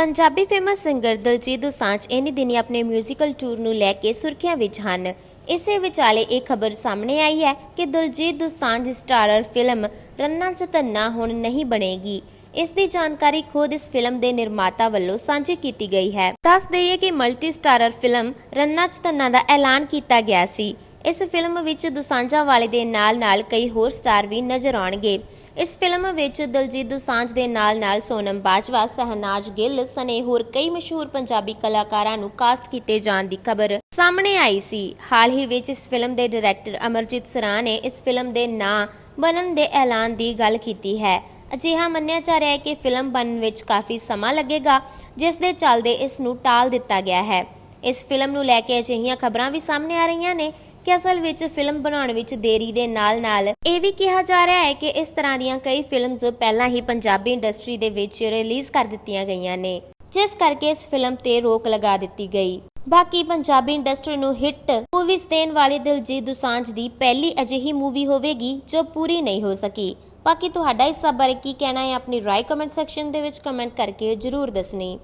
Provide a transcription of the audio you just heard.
Punjabi famous singer Diljit Dosanjh ਇਨੀ ਦਿਨੀ ਆਪਣੇ ਮਿਊਜ਼ੀਕਲ ਟੂਰ ਨੂੰ ਲੈ ਕੇ ਸੁਰਖੀਆਂ ਵਿੱਚ ਹਨ। ਇਸੇ ਵਿਚਾਲੇ ਇਹ ਖਬਰ ਸਾਹਮਣੇ ਆਈ ਹੈ ਕਿ ਦਲਜੀਤ ਦੋਸਾਂਝ ਸਟਾਰਰ ਫਿਲਮ ਰੰਨਾ ਚਤੰਨਾ ਹੁਣ ਨਹੀਂ ਬਣੇਗੀ। ਇਸ ਦੀ ਜਾਣਕਾਰੀ ਖੁਦ ਇਸ ਫਿਲਮ ਦੇ ਨਿਰਮਾਤਾ ਵੱਲੋਂ ਸਾਂਝੀ ਕੀਤੀ ਗਈ ਹੈ। ਦੱਸ ਦਈਏ ਕਿ ਮਲਟੀ ਸਟਾਰਰ ਫਿਲਮ ਰੰਨਾ ਚ ਧੰਨਾ ਦਾ ਐਲਾਨ ਕੀਤਾ ਗਿਆ ਸੀ। ਇਸ ਫਿਲਮ ਵਿੱਚ ਦੁਸਾਂਝਾ ਵਾਲੇ ਦੇ ਨਾਲ-ਨਾਲ ਕਈ ਹੋਰ ਸਟਾਰ ਵੀ ਨਜ਼ਰ ਆਉਣਗੇ। ਇਸ ਫਿਲਮ ਵਿੱਚ ਦਲਜੀਤ ਦੁਸਾਂਝ ਦੇ ਨਾਲ-ਨਾਲ ਸੋਨਮ ਬਾਜਵਾ, ਸਹਿਨਾਜ ਗਿੱਲ ਸਨੇ ਹੋਰ ਕਈ ਮਸ਼ਹੂਰ ਪੰਜਾਬੀ ਕਲਾਕਾਰਾਂ ਨੂੰ ਕਾਸਟ ਕੀਤੇ ਜਾਣ ਦੀ ਖਬਰ ਸਾਹਮਣੇ ਆਈ ਸੀ। ਹਾਲ ਹੀ ਵਿੱਚ ਇਸ ਫਿਲਮ ਦੇ ਡਾਇਰੈਕਟਰ ਅਮਰਜੀਤ ਸਰਾਂ ਨੇ ਇਸ ਫਿਲਮ ਦੇ ਨਾਂ ਬਣਨ ਦੇ ਐਲਾਨ ਦੀ ਗੱਲ ਕੀਤੀ ਹੈ। ਅਜਿਹਾ ਮੰਨਿਆ ਜਾ ਰਿਹਾ ਹੈ ਕਿ ਫਿਲਮ ਬਣਨ ਵਿੱਚ ਕਾਫੀ ਸਮਾਂ ਲੱਗੇਗਾ ਜਿਸ ਦੇ ਚੱਲਦੇ ਇਸ ਨੂੰ ਟਾਲ ਦਿੱਤਾ ਗਿਆ ਹੈ। ਇਸ ਫਿਲਮ ਨੂੰ ਲੈ ਕੇ ਅਜਿਹੀਆਂ ਖਬਰਾਂ ਵੀ ਸਾਹਮਣੇ ਆ ਰਹੀਆਂ ਨੇ। ਕਿ ਅਸਲ ਵਿੱਚ ਫਿਲਮ ਬਣਾਉਣ ਵਿੱਚ ਦੇਰੀ ਦੇ ਨਾਲ-ਨਾਲ ਇਹ ਵੀ ਕਿਹਾ ਜਾ ਰਿਹਾ ਹੈ ਕਿ ਇਸ ਤਰ੍ਹਾਂ ਦੀਆਂ ਕਈ ਫਿਲਮਸ ਪਹਿਲਾਂ ਹੀ ਪੰਜਾਬੀ ਇੰਡਸਟਰੀ ਦੇ ਵਿੱਚ ਰਿਲੀਜ਼ ਕਰ ਦਿੱਤੀਆਂ ਗਈਆਂ ਨੇ, ਜਿਸ ਕਰਕੇ ਇਸ ਫਿਲਮ ਤੇ ਰੋਕ ਲਗਾ ਦਿੱਤੀ ਗਈ। ਬਾਕੀ ਪੰਜਾਬੀ ਇੰਡਸਟਰੀ ਨੂੰ ਹਿੱਟ ਮੂਵੀਜ਼ ਦੇਣ ਵਾਲੀ ਦਿਲਜੀਤ ਦੁਸਾਂਝ ਦੀ ਪਹਿਲੀ ਅਜਿਹੀ ਮੂਵੀ ਹੋਵੇਗੀ ਜੋ ਪੂਰੀ ਨਹੀਂ ਹੋ ਸਕੀ। ਬਾਕੀ ਤੁਹਾਡਾ ਇਸ ਬਾਰੇ ਕੀ ਕਹਿਣਾ ਹੈ, ਆਪਣੀ ਰਾਏ ਕਮੈਂਟ ਸੈਕਸ਼ਨ ਦੇ ਵਿੱਚ ਕਮੈਂਟ ਕਰਕੇ ਜਰੂਰ ਦੱਸਣੀ।